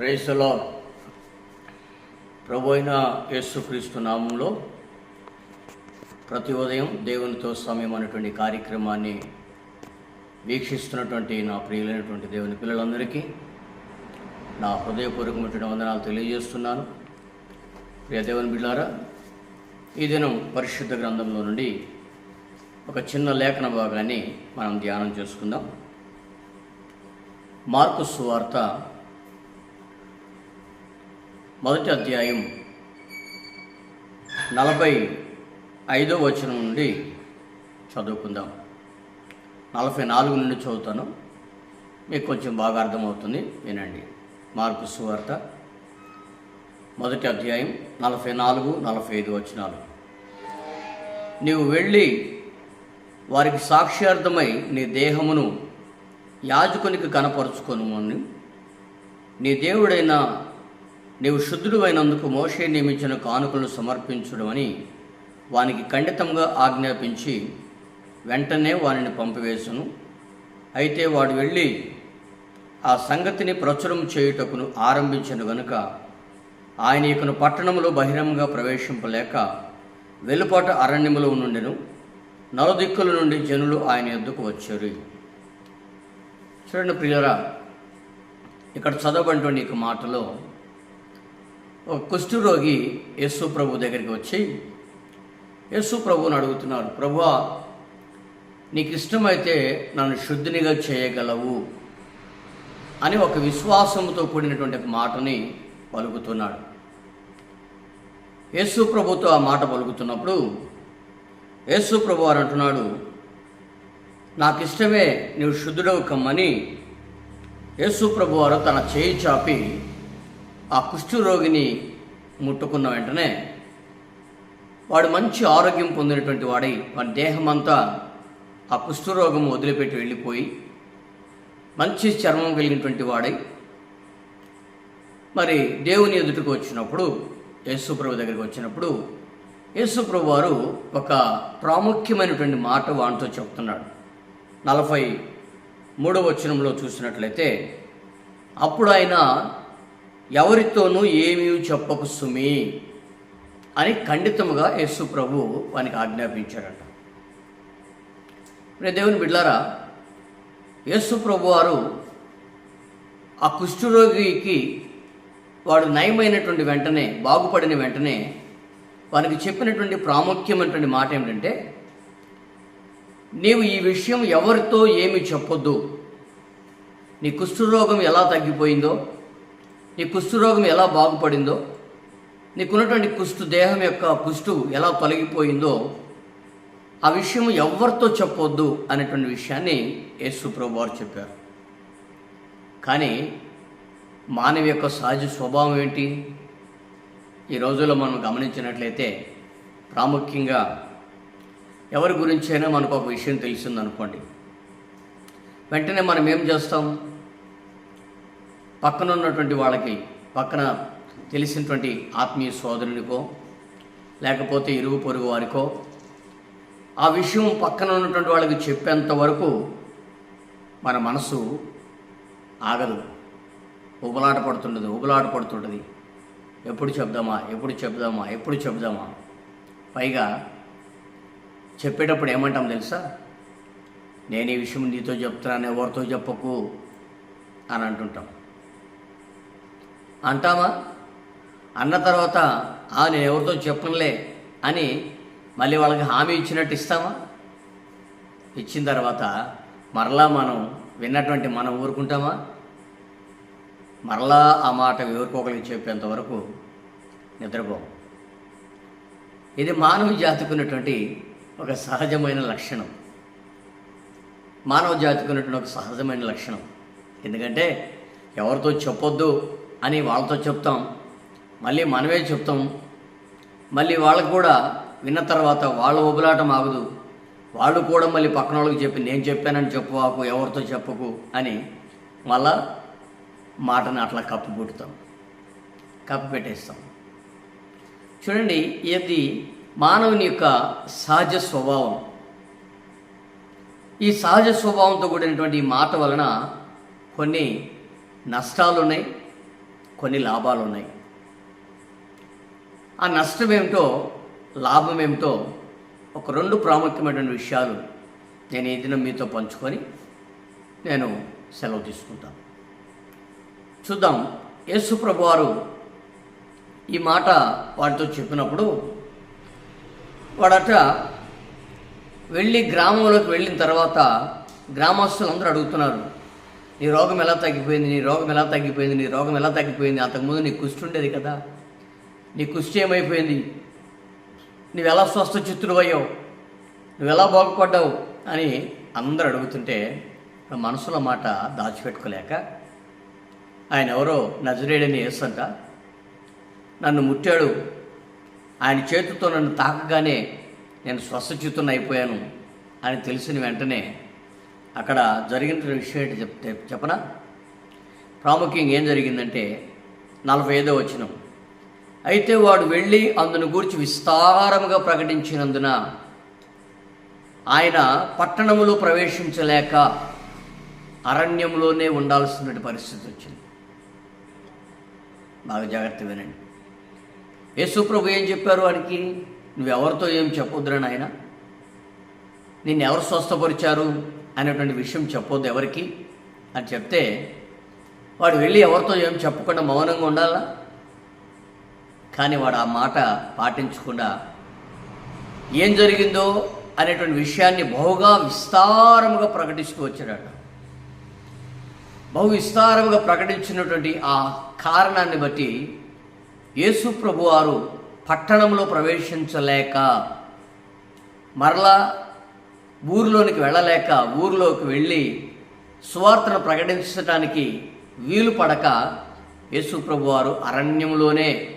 రేసులో ప్రభు అయిన యేసుక్రీస్తు నామంలో ప్రతి ఉదయం దేవునితో సమయం అనేటువంటి కార్యక్రమాన్ని వీక్షిస్తున్నటువంటి నా ప్రియులైనటువంటి దేవుని పిల్లలందరికీ నా హృదయపూర్వకమైన వందనాలు తెలియజేస్తున్నాను. ప్రియ దేవుని బిళ్ళారా ఈ దినం పరిశుద్ధ గ్రంథంలో నుండి ఒక చిన్న లేఖన భాగాన్ని మనం ధ్యానం చేసుకుందాం. మార్కు సువార్త మొదటి అధ్యాయం నలభై ఐదో వచనం నుండి చదువుకుందాం. నలభై నాలుగు నుండి చదువుతాను. మీకు కొంచెం బాగా అర్థమవుతుంది. వినండి. మార్పు సువార్త. మొదటి అధ్యాయం నలభై నాలుగు నలభై ఐదు వచనాలు. నీవు వెళ్ళి వారికి సాక్ష్యార్థమై నీ దేహమును యాజకునికి కనపరుచుకొను అని. నీ దేవుడైన నీవు శుద్ధుడు అయినందుకు మోషే నియమించిన కానుకలను సమర్పించడమని వానికి ఖండితంగా ఆజ్ఞాపించి వెంటనే వానిని పంపివేసును. అయితే వాడు వెళ్ళి ఆ సంగతిని ప్రచురం చేయుటకును ఆరంభించను గనుక ఆయన ఇకను పట్టణంలో బహిరంగంగా ప్రవేశింపలేక వెలుపాట అరణ్యములో నుండెను నలుదిక్కుల నుండి జనులు ఆయన ఎద్దుకు వచ్చారు. చూడండి ప్రియరా ఇక్కడ చదవబడినటువంటి ఈ మాటలో కుష్ఠరోగి యేసు ప్రభు దగ్గరికి వచ్చి యేసు ప్రభువుని అడుగుతున్నారు ప్రభువా నీకు ఇష్టమైతే నన్ను శుద్ధినిగా చేయగలవు అని ఒక విశ్వాసంతో కూడినటువంటి మాటని పలుకుతున్నాడు. యేసు ప్రభుతో ఆ మాట పలుకుతున్నప్పుడు యేసు ప్రభు వారు అంటున్నాడు నాకు ఇష్టమే నీవు శుద్ధుడవు కమ్మని యేసు ప్రభు వారు తన చేయి చాపి ఆ కుష్ఠరోగిని ముట్టుకున్న వెంటనే వాడు మంచి ఆరోగ్యం పొందినటువంటి వాడై వాడి దేహం అంతా ఆ కుష్ఠరోగం వదిలిపెట్టి వెళ్ళిపోయి మంచి చర్మం కలిగినటువంటి వాడై మరి దేవుని ఎదుటికి వచ్చినప్పుడు యేసుప్రభు దగ్గరికి వచ్చినప్పుడు యేసుప్రభు వారు ఒక ప్రాముఖ్యమైనటువంటి మాట వాడితో చెప్తున్నాడు. నలభై మూడవ వచనంలో చూసినట్లయితే అప్పుడు ఆయన ఎవరితోనూ ఏమీ చెప్పకు సుమి అని ఖండితముగా యేసు ప్రభు వానికి ఆజ్ఞాపించాడట. రే దేవుని బిడ్లారా యేసు ప్రభు వారు ఆ కుష్ఠరోగికి వాడు నయమైనటువంటి వెంటనే బాగుపడిన వెంటనే వానికి చెప్పినటువంటి ప్రాముఖ్యమైనటువంటి మాట ఏమిటంటే నీవు ఈ విషయం ఎవరితో ఏమి చెప్పొద్దు. నీ కుష్ఠరోగం ఎలా తగ్గిపోయిందో నీ కుష్ఠరోగం ఎలా బాగుపడిందో నీకున్నటువంటి కుష్టు దేహం యొక్క కుష్టు ఎలా తొలగిపోయిందో ఆ విషయం ఎవరితో చెప్పొద్దు అనేటువంటి విషయాన్ని యేసు ప్రభు వారు చెప్పారు. కానీ మానవ యొక్క సహజ స్వభావం ఏంటి? ఈ రోజుల్లో మనం గమనించినట్లయితే ప్రాముఖ్యంగా ఎవరి గురించైనా మనకు ఒక విషయం తెలిసిందనుకోండి. వెంటనే మనం ఏం చేస్తాం? పక్కన ఉన్నటువంటి వాళ్ళకి పక్కన తెలిసినటువంటి ఆత్మీయ సోదరునికో లేకపోతే ఇరుగు పొరుగు వారికో ఆ విషయం పక్కన ఉన్నటువంటి వాళ్ళకి చెప్పేంత వరకు మన మనసు ఆగదు. ఉబలాట పడుతుండదు ఉబలాట పడుతుంటుంది. ఎప్పుడు చెప్దామా ఎప్పుడు చెప్దామా ఎప్పుడు చెప్దామా? పైగా చెప్పేటప్పుడు ఏమంటాం తెలుసా? నేను ఈ విషయం నీతో చెప్తున్నాను ఎవరితో చెప్పకు అని అంటుంటాం. అంటామా అన్న తర్వాత "ఆ, నేను ఎవరితో చెప్పనులే అని మళ్ళీ వాళ్ళకి హామీ ఇచ్చినట్టు ఇస్తామా ఇచ్చిన తర్వాత మరలా మనం విన్నటువంటి మనం ఊరుకుంటామా? మరలా ఆ మాట ఎవరికొకరికి చెప్పేంత వరకు నిద్రపోం ఇది మానవ జాతికి ఉన్నటువంటి ఒక సహజమైన లక్షణం. మానవ జాతికి ఉన్నటువంటి ఒక సహజమైన లక్షణం. ఎందుకంటే ఎవరితో చెప్పొద్దు అని వాళ్ళతో చెప్తాం. మళ్ళీ మనమే చెప్తాం. మళ్ళీ వాళ్ళకు కూడా విన్న తర్వాత వాళ్ళ ఉబలాటం ఆగదు. వాళ్ళు కూడా మళ్ళీ పక్కన వాళ్ళకి చెప్పి నేను చెప్పానని చెప్పువాకు ఎవరితో చెప్పకు అని మళ్ళా మాటను అట్లా కప్పు పుట్టుతాం కప్పు పెట్టేస్తాం. చూడండి ఇది మానవుని యొక్క సహజ స్వభావం. ఈ సహజ స్వభావంతో కూడినటువంటి ఈ మాట వలన కొన్ని నష్టాలు ఉన్నాయి కొన్ని లాభాలు ఉన్నాయి ఆ నష్టం ఏమిటో లాభం ఏమిటో ఒక రెండు ప్రాముఖ్యమైన విషయాలు నేను ఈ దినం మీతో పంచుకొని నేను సెలవు తీసుకుంటాను. చూద్దాం. యేసుప్రభు వారు ఈ మాట వాడితో చెప్పినప్పుడు వాడట వెళ్ళి గ్రామంలోకి వెళ్ళిన తర్వాత గ్రామస్తులందరూ అడుగుతున్నారు నీ రోగం ఎలా తగ్గిపోయింది? నీ రోగం ఎలా తగ్గిపోయింది? నీ రోగం ఎలా తగ్గిపోయింది? అంతకుముందు నీ కుష్టి ఉండేది కదా. నీ కుష్టి ఏమైపోయింది? నువ్వెలా స్వస్థ చిత్తుడువయ్యావు నువ్వెలా బాగుపడ్డావు? అని అందరూ అడుగుతుంటే మనసులో మాట దాచిపెట్టుకోలేక ఆయన ఎవరో నజరేడని వేసంట నన్ను ముట్టాడు. ఆయన చేతితో నన్ను తాకగానే నేను స్వస్థచిత్తున్న అయిపోయాను అని తెలిసిన వెంటనే అక్కడ జరిగిన విషయం ఏంటి చెప్తే చెప్పనా? ప్రాముఖ్యంగా ఏం జరిగిందంటే నలభై ఐదో వచ్చినం అయితే వాడు వెళ్ళి అందును గూర్చి విస్తారముగా ప్రకటించినందున ఆయన పట్టణములో ప్రవేశించలేక అరణ్యంలోనే ఉండాల్సిన పరిస్థితి వచ్చింది. బాగా జాగ్రత్త వినండి. యేసుప్రభు ఏం చెప్పారు వానికి? నువ్వెవరితో ఏం చెప్పొద్దురని నాయన? నిన్ను ఎవరు స్వస్థపరిచారు? అనేటువంటి విషయం చెప్పొద్దు ఎవరికి? అని చెప్తే వాడు వెళ్ళి ఎవరితో ఏం చెప్పకుండా మౌనంగా ఉండాలా? కానీ వాడు ఆ మాట పాటించకుండా ఏం జరిగిందో అనేటువంటి విషయాన్ని బహుగా విస్తారముగా ప్రకటిస్తూ వచ్చాడట. బహు విస్తారముగా ప్రకటించినటువంటి ఆ కారణాన్ని బట్టి యేసు ప్రభు వారు పట్టణంలో ప్రవేశించలేక మరలా ఊరిలోనికి వెళ్ళలేక ఊరిలోకి వెళ్ళి సువార్తను ప్రకటించడానికి వీలు పడక యేసు వారు అరణ్యంలోనే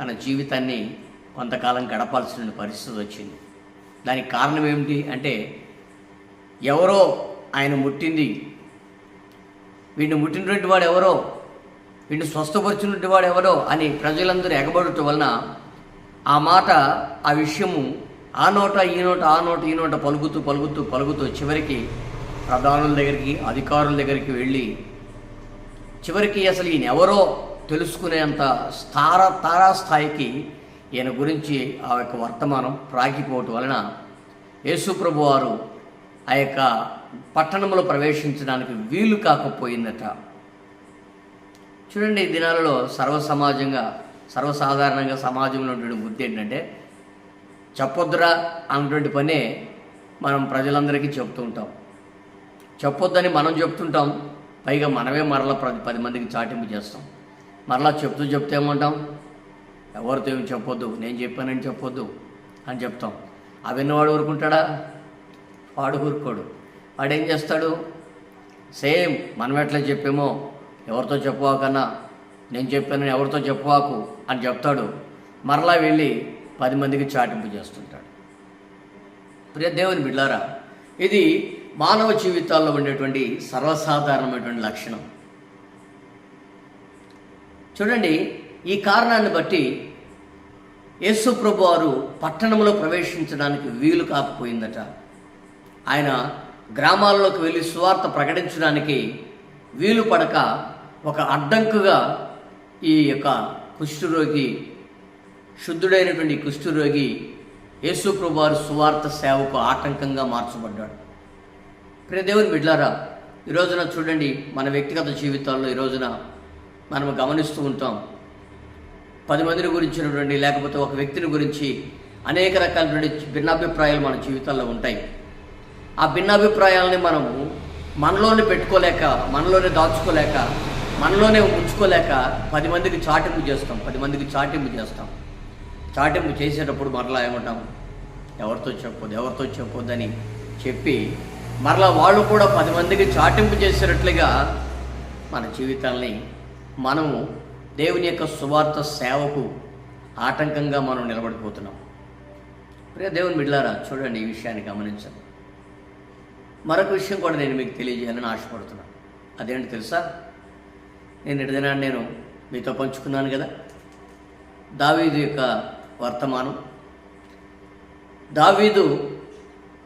తన జీవితాన్ని కొంతకాలం గడపాల్సిన పరిస్థితి వచ్చింది. దానికి కారణం ఏమిటి అంటే ఎవరో ఆయన ముట్టింది. వీడిని ముట్టినటువంటి వాడు ఎవరో? వీడిని స్వస్థపరిచినటువంటి వాడు ఎవరో అని ప్రజలందరూ ఎగబడటం వలన ఆ మాట ఆ విషయము ఆ నోట ఈ నోట ఆ నోట ఈ నోట పలుకుతూ పలుకుతూ పలుకుతూ చివరికి ప్రధానుల దగ్గరికి అధికారుల దగ్గరికి వెళ్ళి చివరికి అసలు ఈయన ఎవరో తెలుసుకునేంత స్థార తారాస్థాయికి ఈయన గురించి ఆ యొక్క వర్తమానం ప్రాగిపోవటం వలన యేసుప్రభు వారు ఆ యొక్క పట్టణంలో ప్రవేశించడానికి వీలు కాకపోయిందట. చూడండి ఈ దినాలలో సర్వసమాజంగా సర్వసాధారణంగా సమాజంలో ఉన్నటువంటి బుద్ధి ఏంటంటే చెప్పొద్దురా అన్నటువంటి పనే మనం ప్రజలందరికీ చెప్తూ ఉంటాం చెప్పొద్దని మనం చెప్తుంటాం పైగా మనమే మరలా పది పది మందికి చాటింపు చేస్తాం. మరలా చెప్తూ చెప్తే ఏమంటాం? ఎవరితో ఏమి చెప్పొద్దు నేను చెప్పానని చెప్పొద్దు అని చెప్తాం. ఆ విన్నవాడు ఊరుకుంటాడా? వాడు ఊరుకోడు. వాడు ఏం చేస్తాడు? సేమ్ మనం ఎట్లా చెప్పేమో ఎవరితో చెప్పవాకన్నా నేను చెప్పానని ఎవరితో చెప్పవాకు అని చెప్తాడు. మరలా వెళ్ళి పది మందికి చాటింపు చేస్తుంటాడు. ప్రియ దేవుని బిడ్డారా ఇది మానవ జీవితాల్లో ఉండేటువంటి సర్వసాధారణమైనటువంటి లక్షణం. చూడండి ఈ కారణాన్ని బట్టి యేసు ప్రభు వారు పట్టణంలో ప్రవేశించడానికి వీలు కాకపోయిందట. ఆయన గ్రామాల్లోకి వెళ్ళి సువార్త ప్రకటించడానికి వీలు పడక ఒక అడ్డంకుగా ఈ యొక్క కుష్ఠరోగి శుద్ధుడైనటువంటి కుష్ఠరోగి యేసు ప్రభు సువార్త సేవకు ఆటంకంగా మార్చబడ్డాడు. ప్రియదేవుని బిడ్లారా ఈ రోజున చూడండి మన వ్యక్తిగత జీవితాల్లో ఈ రోజున మనం గమనిస్తూ ఉంటాం. పది మందిని గురించినటువంటి లేకపోతే ఒక వ్యక్తిని గురించి అనేక రకాలైనటువంటి భిన్నాభిప్రాయాలు మన జీవితాల్లో ఉంటాయి. ఆ భిన్నాభిప్రాయాలని మనము మనలోనే పెట్టుకోలేక మనలోనే దాచుకోలేక మనలోనే ఉంచుకోలేక పది మందికి చాటింపు చేస్తాం పది మందికి చాటింపు చేస్తాం. చాటింపు చేసేటప్పుడు మరలా ఏమంటాము ఎవరితో చెప్పొద్దు ఎవరితో చెప్పొద్దని చెప్పి మరలా వాళ్ళు కూడా పది మందికి చాటింపు చేసేటట్లుగా మన జీవితాల్ని మనము దేవుని యొక్క సువార్త సేవకు ఆటంకంగా మనం నిలబడిపోతున్నాం. ప్రియ దేవుని బిడ్లారా చూడండి ఈ విషయాన్ని గమనించండి. మరొక విషయం కూడా నేను మీకు తెలియజేయాలని ఆశపడుతున్నాను. అదేంటి తెలుసా? నేను ఎడిదినా నేను మీతో పంచుకున్నాను కదా. దావీదు యొక్క వర్తమానం. దావీదు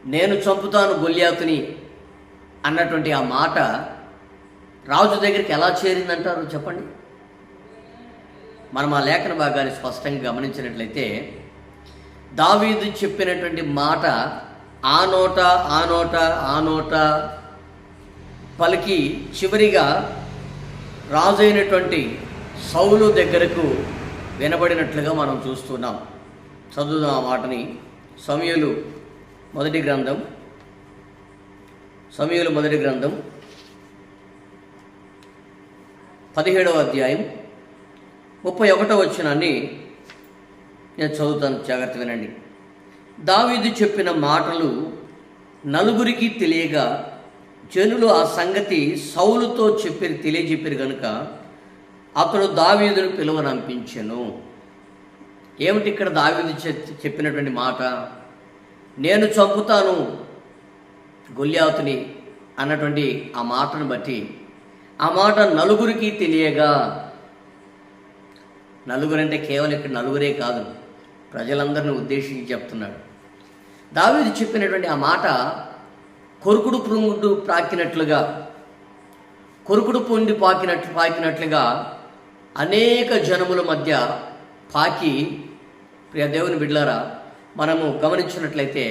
నేను చంపుతాను గొల్యాతుని అన్నటువంటి ఆ మాట రాజు దగ్గరికి ఎలా చేరిందంటారు చెప్పండి? మనం ఆ లేఖన భాగాన్ని స్పష్టంగా గమనించినట్లయితే దావీదు చెప్పినటువంటి మాట ఆ నోట ఆ నోట ఆ నోట పలికి చివరిగా రాజు అయినటువంటి సౌలు దగ్గరకు వినబడినట్లుగా మనం చూస్తున్నాం. చదువుదాం ఆ మాటని. సమయలు మొదటి గ్రంథం. సమయలు మొదటి గ్రంథం. పదిహేడవ అధ్యాయం. ముప్పై ఒకటో వచ్చినాన్ని నేను చదువుతాను. జాగ్రత్త వినండి. దావీదు చెప్పిన మాటలు నలుగురికి తెలియగా జనులు ఆ సంగతి సౌలుతో చెప్పి తెలియజెప్పారు కనుక అతడు దావీదును పిలువనంపించెను ఏమిటి ఇక్కడ దావీదు చెప్పినటువంటి మాట? నేను చంపుతాను గొల్యాతుని అన్నటువంటి ఆ మాటను బట్టి ఆ మాట నలుగురికి తెలియగా నలుగురు అంటే కేవలం ఇక్కడ నలుగురే కాదు ప్రజలందరిని ఉద్దేశించి చెప్తున్నాడు. దావీదు చెప్పినటువంటి ఆ మాట కొరుకుడు పురుగుడు ప్రాకినట్లుగా కొరుకుడు పొండి పాకినట్లు పాకినట్లుగా అనేక జనముల మధ్య పాకి ప్రియ దేవుని బిడ్లారా మనము గమనించినట్లయితే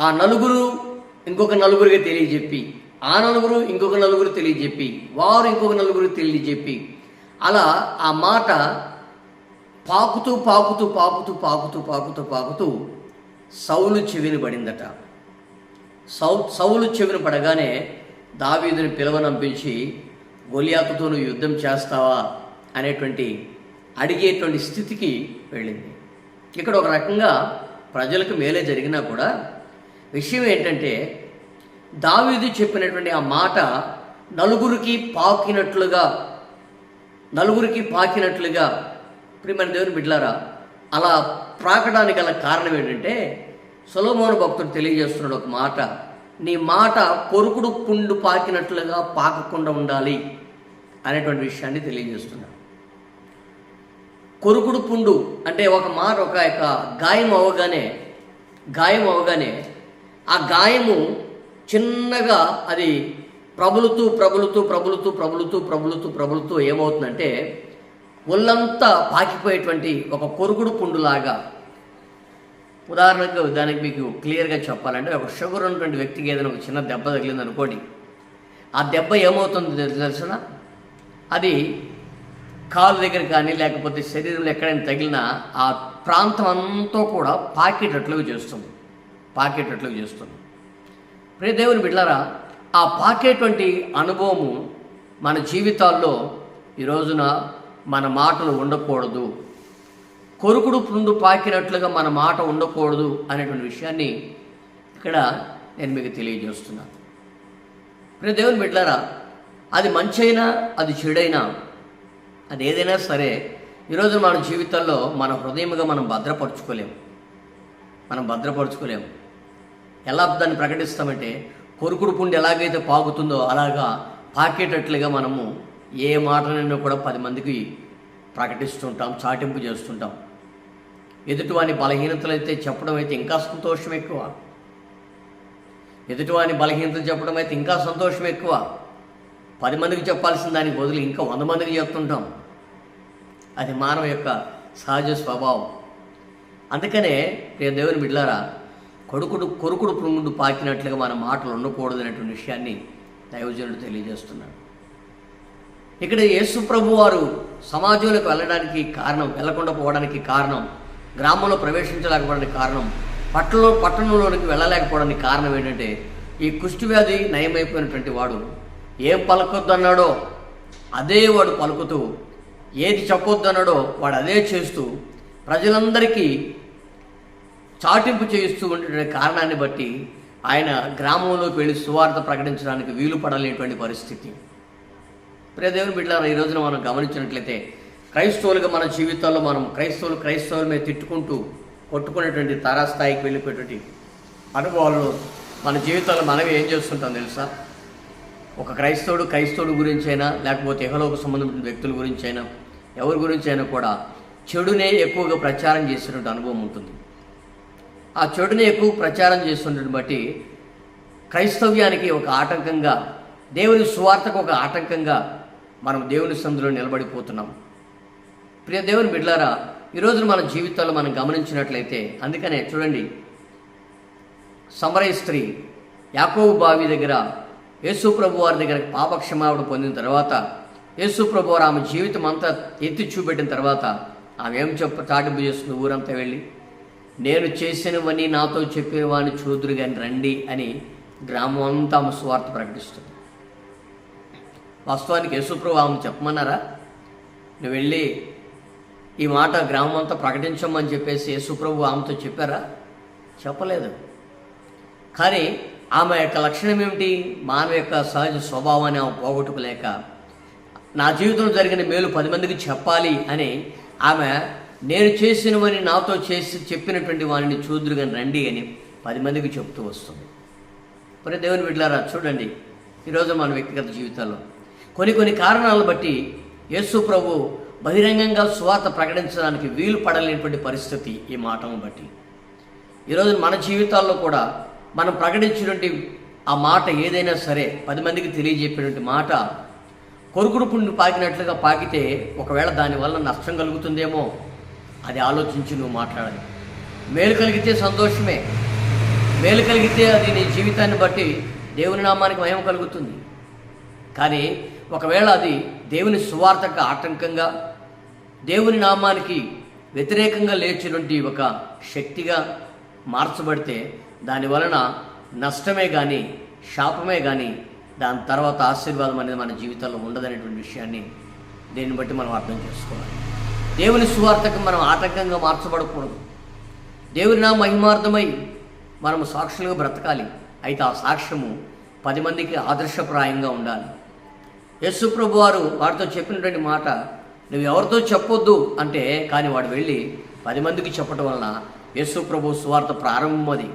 ఆ నలుగురు ఇంకొక నలుగురికి తెలియజెప్పి ఆ నలుగురు ఇంకొక నలుగురు తెలియజెప్పి వారు ఇంకొక నలుగురు తెలియజెప్పి అలా ఆ మాట పాకుతూ పాకుతూ పాకుతూ పాకుతూ పాకుతూ పాకుతూ సౌలు చెవిని పడిందట. సౌ సౌలు చెవిని పడగానే దావీదుని పిలవనంపించి గొలియాతుతో నువ్వు యుద్ధం చేస్తావా అనేటువంటి అడిగేటువంటి స్థితికి వెళ్ళింది. ఇక్కడ ఒక రకంగా ప్రజలకు మేలే జరిగినా కూడా విషయం ఏంటంటే దావీదు చెప్పినటువంటి ఆ మాట నలుగురికి పాకినట్లుగా నలుగురికి పాకినట్లుగా ప్రియమైన దేవుని బిడ్లారా అలా ప్రాకడానికి గల కారణం ఏంటంటే సొలోమోను భక్తుడు తెలియజేస్తున్నాడు ఒక మాట నీ మాట కొరుకుడు పుండు పాకినట్లుగా పాకకుండా ఉండాలి. అనేటువంటి విషయాన్ని తెలియజేస్తున్నాడు. కొరుకుడు పుండు అంటే ఒక మాట ఒక యొక్క గాయం అవగానే గాయం అవగానే ఆ గాయము చిన్నగా అది ప్రబలుతూ ప్రబలుతూ ప్రబలుతూ ప్రబలుతూ ప్రబలుతూ ప్రబలుతూ ఏమవుతుందంటే ఒళ్ళంతా పాకిపోయేటువంటి ఒక కొరుకుడు పుండులాగా ఉదాహరణకు దానికి మీకు క్లియర్గా చెప్పాలంటే ఒక షుగర్ ఉన్నటువంటి వ్యక్తికి ఏదైనా ఒక చిన్న దెబ్బ తగిలింది అనుకోండి ఆ దెబ్బ ఏమవుతుంది తెలిసిన అది కాలు దగ్గర కానీ లేకపోతే శరీరంలో ఎక్కడైనా తగిలినా ఆ ప్రాంతం అంతా కూడా పాకేటట్లుగా చేస్తుంది. పాకేటట్లుగా చేస్తుంది. ప్రే దేవుని బిడ్డారా ఆ పాకేటువంటి అనుభవము మన జీవితాల్లో ఈ రోజున మన మాటలు ఉండకూడదు. కొరుకుడు పుండు పాకినట్లుగా మన మాట ఉండకూడదు అనేటువంటి విషయాన్ని ఇక్కడ నేను మీకు తెలియజేస్తున్నాను. ప్రే దేవుని బిడ్డారా అది మంచైనా అది చెడైనా అది ఏదైనా సరే ఈరోజు మన జీవితాల్లో మన హృదయముగా మనం భద్రపరచుకోలేము. మనం భద్రపరచుకోలేము. ఎలా దాన్ని ప్రకటిస్తామంటే కొరుకుడు పుండి ఎలాగైతే పాకుతుందో అలాగా పాకేటట్లుగా మనము ఏ మాటనైనా కూడా పది మందికి ప్రకటిస్తుంటాం చాటింపు చేస్తుంటాం. ఎదుటివాని బలహీనతలు అయితే చెప్పడం అయితే ఇంకా సంతోషం ఎక్కువ. ఎదుటివాని బలహీనతలు చెప్పడం అయితే ఇంకా సంతోషం ఎక్కువ. పది మందికి చెప్పాల్సిన దానికి బదులు ఇంకా వంద మందికి చెప్తుంటాం. అది మానవ యొక్క సహజ స్వభావం. అందుకనే నేను దేవుని బిడ్లారా కొడుకుడు కొరుకుడు పురుగుడు పాకినట్లుగా మన మాటలు ఉండకూడదు అనేటువంటి విషయాన్ని దైవజనుడు తెలియజేస్తున్నాడు. ఇక్కడ యేసు ప్రభు వారు సమాజంలోకి వెళ్ళడానికి కారణం వెళ్ళకుండా పోవడానికి కారణం గ్రామంలో ప్రవేశించలేకపోవడానికి కారణం పట్టణంలో పట్టణంలోనికి వెళ్ళలేకపోవడానికి కారణం ఏంటంటే ఈ కుష్టి వ్యాధి నయమైపోయినటువంటి వాడు ఏం పలకొద్దన్నాడో అదే వాడు పలుకుతూ ఏది చెప్పొద్దన్నాడో వాడు అదే చేస్తూ ప్రజలందరికీ చాటింపు చేయిస్తూ ఉండేటువంటి కారణాన్ని బట్టి ఆయన గ్రామంలోకి వెళ్ళి సువార్త ప్రకటించడానికి వీలు పడలేనటువంటి పరిస్థితి. ప్రియ బిడ్డారా ఈ రోజున మనం గమనించినట్లయితే క్రైస్తవులుగా మన జీవితాల్లో మనం క్రైస్తవులు క్రైస్తవుల మీద తిట్టుకుంటూ కొట్టుకునేటువంటి తారాస్థాయికి వెళ్ళిపోయేటువంటి అనుభవాలను మన జీవితాల్లో మనం ఏం చేస్తుంటాం తెలుసా? ఒక క్రైస్తవుడు క్రైస్తవుడు గురించైనా లేకపోతే ఎహలోక సంబంధమైన వ్యక్తుల గురించైనా ఎవరి గురించైనా కూడా చెడునే ఎక్కువగా ప్రచారం చేసినటువంటి అనుభవం ఉంటుంది. ఆ చెడుని ఎక్కువ ప్రచారం చేస్తున్నటువంటి బట్టి క్రైస్తవ్యానికి ఒక ఆటంకంగా దేవుని సువార్తకు ఒక ఆటంకంగా మనం దేవుని సందులో నిలబడిపోతున్నాం. ప్రియ దేవుని బిడ్లారా ఈరోజు మన జీవితాల్లో మనం గమనించినట్లయితే అందుకనే చూడండి సమరయ స్త్రీ యాకోబు బావి దగ్గర యేసుప్రభు వారి దగ్గర పాపక్షమాపణ పొందిన తర్వాత యేసుప్రభు వారు ఆమె జీవితం అంతా ఎత్తి చూపెట్టిన తర్వాత ఆమె ఏం చెప్ప చాటింపు చేస్తుంది? ఊరంతా వెళ్ళి నేను చేసినవని నాతో చెప్పిన వాడిని చూదురు కానీ రండి అని గ్రామం అంతా ఆమె స్వార్థ ప్రకటిస్తుంది. వాస్తవానికి యేసుప్రభు ఆమె చెప్పమన్నారా? నువ్వు వెళ్ళి ఈ మాట గ్రామం అంతా ప్రకటించమని చెప్పేసి యేసుప్రభు ఆమెతో చెప్పారా? చెప్పలేదు. కానీ ఆమె యొక్క లక్షణం ఏమిటి? మానవ యొక్క సహజ స్వభావాన్ని ఆమె పోగొట్టుకోలేక నా జీవితంలో జరిగిన మేలు పది మందికి చెప్పాలి అని ఆమె నేను చేసినవని నాతో చేసి చెప్పినటువంటి వారిని చూదురుగా రండి అని పది మందికి చెప్తూ వస్తుంది. మరి దేవుని బిడ్డలారా చూడండి. ఈరోజు మన వ్యక్తిగత జీవితాల్లో కొన్ని కొన్ని కారణాలను బట్టి యేసు ప్రభు బహిరంగంగా స్వార్థ ప్రకటించడానికి వీలు పడలేనటువంటి పరిస్థితి ఈ మాటను బట్టి. ఈరోజు మన జీవితాల్లో కూడా మనం ప్రకటించినటువంటి ఆ మాట ఏదైనా సరే పది మందికి తెలియజెప్పినటువంటి మాట కొరుకుడు పుండు పాకినట్లుగా పాకితే ఒకవేళ దానివల్ల నష్టం కలుగుతుందేమో అది ఆలోచించి నువ్వు మాట్లాడాలి. మేలు కలిగితే సంతోషమే. మేలు కలిగితే అది నీ జీవితాన్ని బట్టి దేవుని నామానికి మహిమ కలుగుతుంది. కానీ ఒకవేళ అది దేవుని సువార్తకు ఆటంకంగా దేవుని నామానికి వ్యతిరేకంగా లేచినటువంటి ఒక శక్తిగా మార్చబడితే దాని వలన నష్టమే కానీ శాపమే కానీ దాని తర్వాత ఆశీర్వాదం అనేది మన జీవితంలో ఉండదనేటువంటి విషయాన్ని దీన్ని బట్టి మనం అర్థం చేసుకోవాలి. దేవుని సువార్తకు మనం ఆటంకంగా మార్చబడకూడదు. దేవుని నా మహిమార్థమై మనము సాక్షులుగా బ్రతకాలి. అయితే ఆ సాక్ష్యము పది మందికి ఆదర్శప్రాయంగా ఉండాలి. యేసు వారు వారితో చెప్పినటువంటి మాట నువ్వు ఎవరితో చెప్పొద్దు అంటే కానీ వాడు వెళ్ళి పది మందికి చెప్పటం వలన యేసు సువార్త ప్రారంభం అది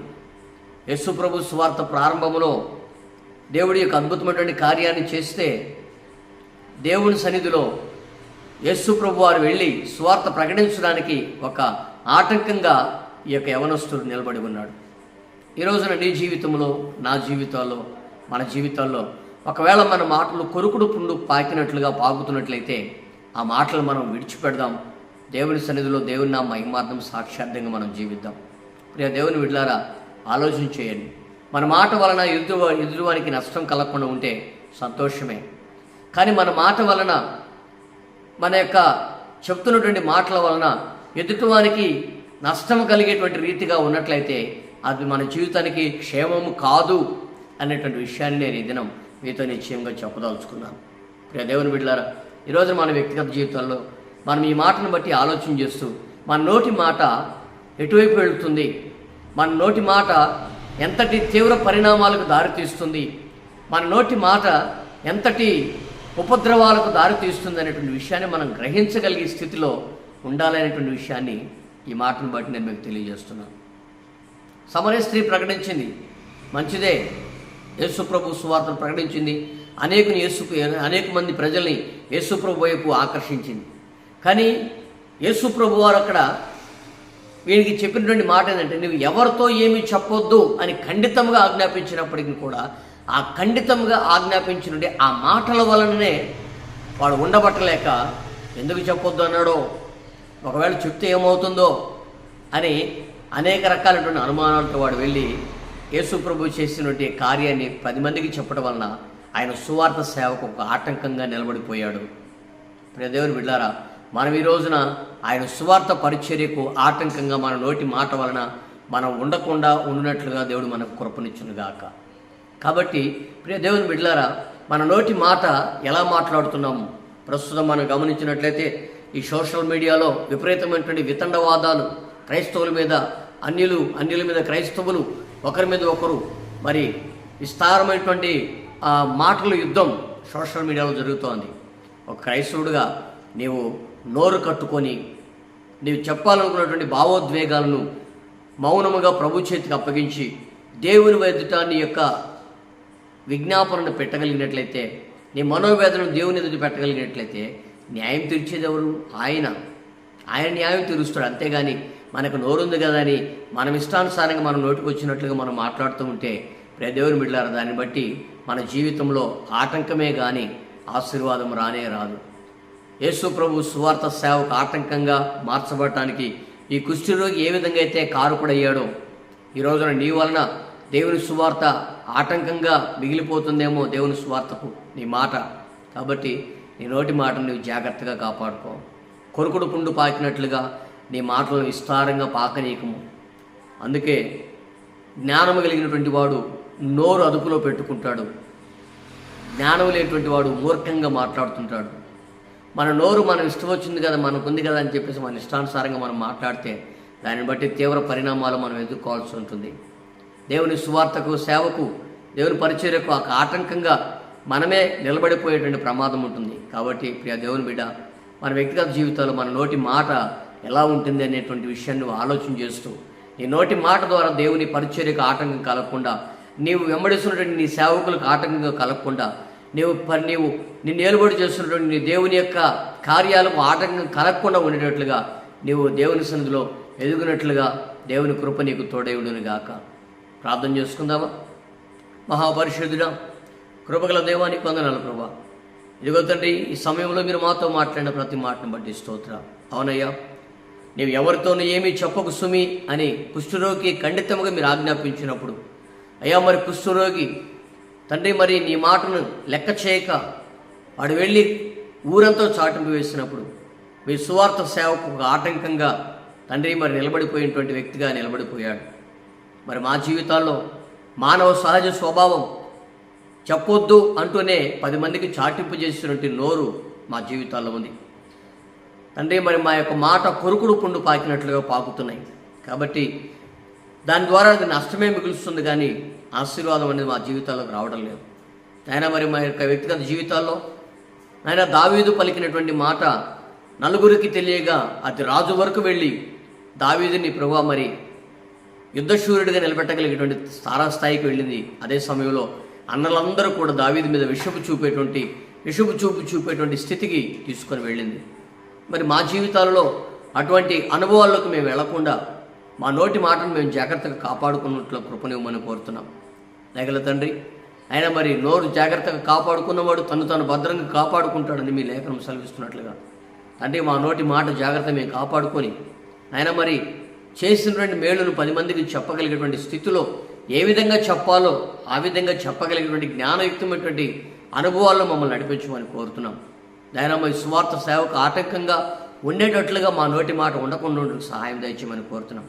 యశుప్రభు ప్రభు సువార్త ప్రారంభంలో దేవుడి యొక్క అద్భుతమైనటువంటి కార్యాన్ని చేస్తే దేవుని సన్నిధిలో యేసు వారు వెళ్ళి స్వార్థ ప్రకటించడానికి ఒక ఆటంకంగా ఈ యొక్క యవనస్తుడు నిలబడి ఉన్నాడు. ఈ రోజున నీ జీవితంలో నా జీవితాల్లో మన జీవితాల్లో ఒకవేళ మన మాటలు కొరుకుడు పుండు పాకినట్లుగా పాకుతున్నట్లయితే ఆ మాటలు మనం విడిచిపెడదాం. దేవుని సన్నిధిలో దేవుని నా మహిమార్థం సాక్షార్థంగా మనం జీవిద్దాం. ప్రియ దేవుని విడ్లారా ఆలోచన చేయండి. మన మాట వలన ఎదురు ఎదురువానికి నష్టం కలగకుండా ఉంటే సంతోషమే. కానీ మన మాట వలన మన యొక్క చెప్తున్నటువంటి మాటల వలన ఎదుటివానికి నష్టం కలిగేటువంటి రీతిగా ఉన్నట్లయితే అది మన జీవితానికి క్షేమము కాదు అనేటువంటి విషయాన్ని నేను ఈ దినం మీతో నిశ్చయంగా చెప్పదలుచుకున్నాను. ప్రియ దేవుని బిడ్డలారా ఈరోజు మన వ్యక్తిగత జీవితంలో మనం ఈ మాటను బట్టి ఆలోచన చేస్తూ మన నోటి మాట ఎటువైపు వెళుతుంది మన నోటి మాట ఎంతటి తీవ్ర పరిణామాలకు దారితీస్తుంది? మన నోటి మాట ఎంతటి ఉపద్రవాలకు దారితీస్తుంది అనేటువంటి విషయాన్ని మనం గ్రహించగలిగే స్థితిలో ఉండాలనేటువంటి విషయాన్ని ఈ మాటను బట్టి నేను మీకు తెలియజేస్తున్నాను. సమరయ స్త్రీ ప్రకటించింది. మంచిదే. యేసుప్రభు సువార్తను ప్రకటించింది. అనేకుని యేసుకు అనేక మంది ప్రజల్ని యేసుప్రభు వైపు ఆకర్షించింది. కానీ యేసుప్రభు వారు అక్కడ వీనికి చెప్పినటువంటి మాట ఏంటంటే నువ్వు ఎవరితో ఏమి చెప్పొద్దు అని ఖండితంగా ఆజ్ఞాపించినప్పటికీ కూడా ఆ ఖండితంగా ఆజ్ఞాపించినటువంటి ఆ మాటల వలననే వాడు ఉండబట్టలేక ఎందుకు చెప్పొద్దు అన్నాడో ఒకవేళ చెప్తే ఏమవుతుందో అని అనేక రకాలైనటువంటి అనుమానాలతో వాడు వెళ్ళి యేసు ప్రభు చేసినటువంటి కార్యాన్ని పది మందికి చెప్పడం వలన ఆయన సువార్త సేవకు ఒక ఆటంకంగా నిలబడిపోయాడు. ప్రియ దేవుని బిడ్డారా మనం ఈ రోజున ఆయన సువార్త పరిచర్యకు ఆటంకంగా మన నోటి మాట వలన మనం ఉండకుండా ఉండినట్లుగా దేవుడు మనకు కృపనిచ్చునుగాక కాబట్టి ప్రియ దేవుని బిడ్డలారా మన నోటి మాట ఎలా మాట్లాడుతున్నాము ప్రస్తుతం మనం గమనించినట్లయితే ఈ సోషల్ మీడియాలో విపరీతమైనటువంటి వితండవాదాలు క్రైస్తవుల మీద అన్యులు అన్యుల మీద క్రైస్తవులు ఒకరి మీద ఒకరు మరి విస్తారమైనటువంటి మాటల యుద్ధం సోషల్ మీడియాలో జరుగుతోంది. ఒక క్రైస్తవుడిగా నీవు నోరు కట్టుకొని నీవు చెప్పాలనుకున్నటువంటి భావోద్వేగాలను మౌనముగా ప్రభు చేతికి అప్పగించి దేవుని ఎదుట నీ యొక్క విజ్ఞాపనను పెట్టగలిగినట్లయితే నీ మనోవేదనను దేవుని ఎదుట పెట్టగలిగినట్లయితే న్యాయం తీర్చేదెవరు? ఆయన. ఆయన న్యాయం తీరుస్తాడు. అంతేగాని మనకు నోరుంది కదా అని మనం ఇష్టానుసారంగా మనం నోటికి వచ్చినట్లుగా మనం మాట్లాడుతూ ఉంటే ప్రదేవుని దేవుని దాన్ని బట్టి మన జీవితంలో ఆటంకమే కానీ ఆశీర్వాదం రానే రాదు. యేసు ప్రభు సువార్త సేవకు ఆటంకంగా మార్చబడటానికి ఈ కుష్ఠరోగి ఏ విధంగా అయితే కారుకుడయ్యాడో ఈ రోజున నీ వలన దేవుని సువార్త ఆటంకంగా మిగిలిపోతుందేమో దేవుని సువార్తకు నీ మాట. కాబట్టి నీ నోటి మాటను నువ్వు జాగ్రత్తగా కాపాడుకో. కొరుకుడు పుండు పాకినట్లుగా నీ మాటలను విస్తారంగా పాకనీయకము. అందుకే జ్ఞానము కలిగినటువంటి వాడు నోరు అదుపులో పెట్టుకుంటాడు. జ్ఞానం లేనటువంటి వాడు మూర్ఖంగా మాట్లాడుతుంటాడు. మన నోరు మనం ఇష్టం వచ్చింది కదా మనకుంది కదా అని చెప్పేసి మన ఇష్టానుసారంగా మనం మాట్లాడితే దాన్ని బట్టి తీవ్ర పరిణామాలు మనం ఎదుర్కోవాల్సి ఉంటుంది. దేవుని సువార్తకు సేవకు దేవుని పరిచర్యకు ఒక ఆటంకంగా మనమే నిలబడిపోయేటువంటి ప్రమాదం ఉంటుంది. కాబట్టి ప్రియ దేవుని బిడ్డ మన వ్యక్తిగత జీవితంలో మన నోటి మాట ఎలా ఉంటుంది అనేటువంటి విషయాన్ని ఆలోచన చేస్తూ నీ నోటి మాట ద్వారా దేవుని పరిచర్యకు ఆటంకం కలగకుండా నీవు వెంబడిస్తున్నటువంటి నీ సేవకులకు ఆటంకంగా కలగకుండా నీవు పని నీవు నిన్ను ఏలుబడి చేస్తున్నటువంటి నీ దేవుని యొక్క కార్యాలకు ఆటంకం కలగకుండా ఉండేటట్లుగా నీవు దేవుని సన్నిధిలో ఎదుగునట్లుగా దేవుని కృప నీకు తోడేవుడును గాక ప్రార్థన చేసుకుందామా? మహాపరిశుద్ధుడ కృపగల దేవానికి వందనాలు ప్రభా. ఇదిగో తండ్రి ఈ సమయంలో మీరు మాతో మాట్లాడిన ప్రతి మాటను బట్టి స్తోత్ర. అవునయ్యా నీవు ఎవరితోనూ ఏమీ చెప్పకు సుమి అని కుష్ఠరోగి ఖండితముగా మీరు ఆజ్ఞాపించినప్పుడు అయ్యా మరి కుష్ఠరోగి తండ్రి మరి నీ మాటను లెక్క చేయక వాడు వెళ్ళి ఊరంతా చాటింపు వేసినప్పుడు మీ సువార్త సేవకు ఒక ఆటంకంగా తండ్రి మరి నిలబడిపోయినటువంటి వ్యక్తిగా నిలబడిపోయాడు. మరి మా జీవితాల్లో మానవ సహజ స్వభావం చెప్పొద్దు అంటూనే పది మందికి చాటింపు చేసినటువంటి నోరు మా జీవితాల్లో ఉంది. తండ్రి మరి మా యొక్క మాట కొరుకుడు పుండు పాకినట్లుగా పాకుతున్నాయి. కాబట్టి దాని ద్వారా అది నష్టమే మిగులుస్తుంది కానీ ఆశీర్వాదం అనేది మా జీవితాల్లోకి రావడం లేదు. ఆయన మరి మా యొక్క వ్యక్తిగత జీవితాల్లో ఆయన దావీదు పలికినటువంటి మాట నలుగురికి తెలియగా అది రాజు వరకు వెళ్ళి దావీదుని ప్రభు మరి యుద్ధశూరుడిగా నిలబెట్టగలిగేటువంటి తారాస్థాయికి వెళ్ళింది. అదే సమయంలో అన్నలందరూ కూడా దావీదు మీద విషపు చూపేటువంటి విషపు చూపు చూపేటువంటి స్థితికి తీసుకొని వెళ్ళింది. మరి మా జీవితాలలో అటువంటి అనుభవాల్లోకి మేము వెళ్ళకుండా మా నోటి మాటను మేము జాగ్రత్తగా కాపాడుకున్నట్లు కృపనివ్వమని కోరుతున్నాం. నగల తండ్రి. ఆయన మరి నోరు జాగ్రత్తగా కాపాడుకున్నవాడు తను తను భద్రంగా కాపాడుకుంటాడని మీ లేఖనం సెలవిస్తున్నట్లుగా. అంటే మా నోటి మాట జాగ్రత్త మేము కాపాడుకొని ఆయన మరి చేసినటువంటి మేలును పది మందికి చెప్పగలిగేటువంటి స్థితిలో ఏ విధంగా చెప్పాలో ఆ విధంగా చెప్పగలిగినటువంటి జ్ఞానయుక్తమైనటువంటి అనుభవాల్లో మమ్మల్ని నడిపించమని కోరుతున్నాం. దైనమయ సువార్త సేవకు ఆటంకంగా ఉండేటట్లుగా మా నోటి మాట ఉండకుండా సహాయం దయచేయమని కోరుతున్నాం.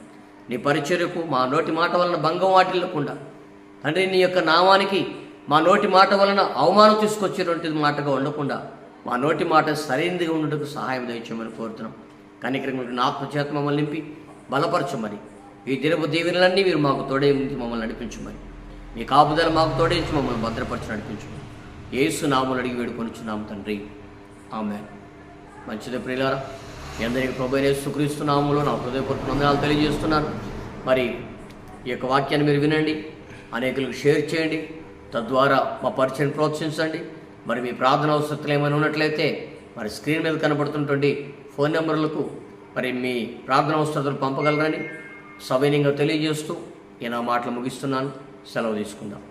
నీ పరిచర్యకు మా నోటి మాట వలన భంగం వాటిల్లకుండా తండ్రి నీ యొక్క నామానికి మా నోటి మాట వలన అవమానం తీసుకొచ్చేటువంటి మాటగా ఉండకుండా మా నోటి మాట సరైనదిగా ఉండటకు సహాయం దయచేయమని కోరుతున్నాం. కనికరములకు ఆత్మచేత మమ్మల్ని నింపి బలపరచమని. ఈ దినపు దీవెనలన్నీ మీరు మాకు తోడే మమ్మల్ని నడిపించమని. మీ కాపుదల మాకు తోడేంచి మమ్మల్ని భద్రపరచి నడిపించమని. ఏసు నాములు అడిగి వేడుకొనిచున్నాం తండ్రి. ఆమె మంచిది ప్రియులారా మీ అందరికీ ప్రభు యేసుక్రీస్తు నా హృదయపూర్వక వందనాలు తెలియజేస్తున్నాను. మరి ఈ యొక్క వాక్యాన్ని మీరు వినండి. అనేకులకు షేర్ చేయండి. తద్వారా మా పరిచయం ప్రోత్సహించండి. మరి మీ ప్రార్థన అవసరతలు ఏమైనా ఉన్నట్లయితే మరి స్క్రీన్ మీద కనబడుతున్నటువంటి ఫోన్ నెంబర్లకు మరి మీ ప్రార్థన అవసరతలు పంపగలరని సవినీయంగా తెలియజేస్తూ నేను ఆ మాటలు ముగిస్తున్నాను. సెలవు తీసుకుందాం.